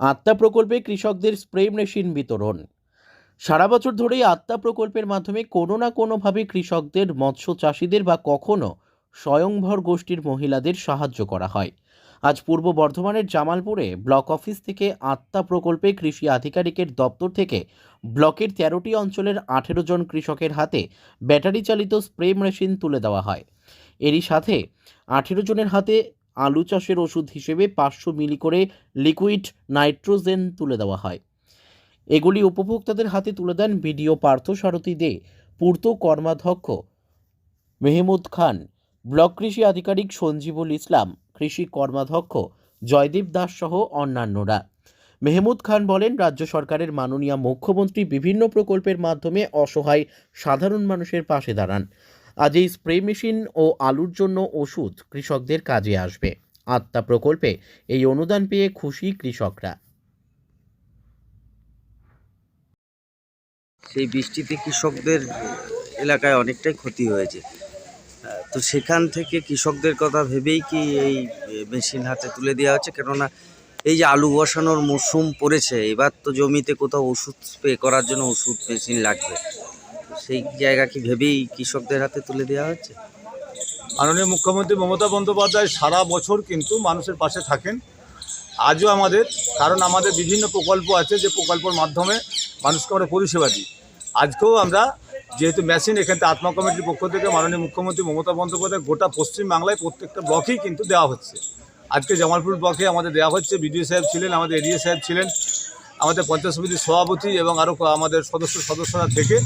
আত্মা প্রকল্পে কৃষকদের স্প্রে মেশিন বিতরণ। সারা বছর ধরেই আত্মা প্রকল্পের মাধ্যমে কোনো না কোনোভাবে কৃষকদের মৎস্য চাষিদের বা কখনো স্বয়ংভর গোষ্ঠীর মহিলাদের সাহায্য করা হয়। আজ পূর্ব বর্ধমানের জামালপুরে ব্লক অফিস থেকে আত্মা প্রকল্পে কৃষি আধিকারিকের দপ্তর থেকে ব্লকের তেরোটি অঞ্চলের আঠেরো জন কৃষকের হাতে ব্যাটারি চালিত স্প্রে মেশিন তুলে দেওয়া হয়। এরই সাথে আঠেরো জনের হাতে আলু চাষের ওষুধ হিসেবে পাঁচশো মিলি করে লিকুইড নাইট্রোজেন তুলে দেওয়া হয়। এগুলি উপভোক্তাদের হাতে তুলে দেন বিডিও পার্থসারথী দে, পূর্ত কর্মাধ্যক্ষ মেহমুদ খান, ব্লক কৃষি আধিকারিক সঞ্জীবুল ইসলাম, কৃষি কর্মাধ্যক্ষ জয়দীপ দাস সহ অন্যান্যরা। মেহমুদ খান বলেন, রাজ্য সরকারের মাননীয় মুখ্যমন্ত্রী বিভিন্ন প্রকল্পের মাধ্যমে অসহায় সাধারণ মানুষের পাশে দাঁড়ান। আজ এই স্প্রে মেশিন ও আলুর জন্য ওষুধ কৃষকদের কাজে আসবে। আত্মা প্রকল্পে এই অনুদান পেয়ে খুশি কৃষকরা। সেই বৃষ্টিতে কৃষকদের এলাকায় অনেকটাই ক্ষতি হয়েছে। তো সেখান থেকে কৃষকদের কথা ভেবেই কি এই মেশিন হাতে তুলে দেওয়া হচ্ছে? কেননা এই যে আলু বসানোর মরশুম পড়েছে, এবার তো জমিতে কোথাও ওষুধ স্প্রে করার জন্য ওষুধ মেশিন লাগবে। সেই জায়গা কি ভেবেই কৃষকদের হাতে তুলে দেওয়া হচ্ছে? মাননীয় মুখ্যমন্ত্রী মমতা বন্দ্যোপাধ্যায় সারা বছর কিন্তু মানুষের পাশে থাকেন। আজও আমাদের, কারণ আমাদের বিভিন্ন প্রকল্প আছে যে প্রকল্পের মাধ্যমে মানুষকে আমরা পরিষেবা দিই। আজকেও আমরা যেহেতু মেশিন, এখান আত্মা কমিটির পক্ষ থেকে মাননীয় মুখ্যমন্ত্রী মমতা বন্দ্যোপাধ্যায় গোটা পশ্চিমবাংলায় প্রত্যেকটা ব্লকেই কিন্তু দেওয়া হচ্ছে। আজকে জামালপুর ব্লকে আমাদের দেওয়া হচ্ছে, বিডিও সাহেব ছিলেন, আমাদের এডিএ সাহেব ছিলেন, আমাদের পঞ্চায়েত সমিতির সভাপতি এবং আরও আমাদের সদস্য, সদস্যরা থেকে।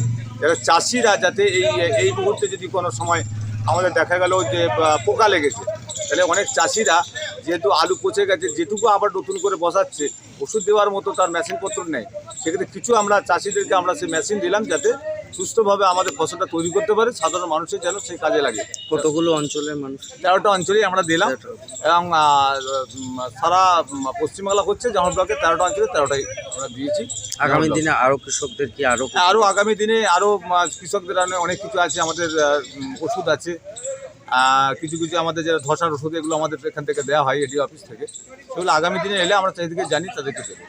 যারা চাষিরা যাতে এই এই মুহূর্তে যদি কোনো সময় আমাদের দেখা গেল যে পোকা লেগেছে, তাহলে অনেক চাষিরা যেহেতু আলু পচে গেছে, যেটুকু আবার নতুন করে বসাচ্ছে, ওষুধ দেওয়ার মতো তার মেশিনপত্র নেই। সেক্ষেত্রে কিছু আমরা চাষিদেরকে আমরা সেই মেশিন দিলাম যাতে সুস্থভাবে আমাদের ফসলটা তৈরি করতে পারে সাধারণ মানুষের যেন সেই কাজে লাগে। কতগুলো অঞ্চলের মানুষ? তেরোটা অঞ্চলেই আমরা দিলাম এবং সারা পশ্চিমবাংলা হচ্ছে যেমন ব্লকে তেরোটা অঞ্চলে তেরোটাই আমরা দিয়েছি। আগামী দিনে আরও কৃষকদের কি আরও হ্যাঁ, আরও আগামী দিনে আরও কৃষকদের অনেক কিছু আছে আমাদের ওষুধ আছে। কিছু কিছু আমাদের যারা ধসার ওষুধ এগুলো আমাদের এখান থেকে দেওয়া হয় এডি অফিস থেকে। সেগুলো আগামী দিনে এলে আমরা চারিদিকে জানি তাদেরকে দেবো।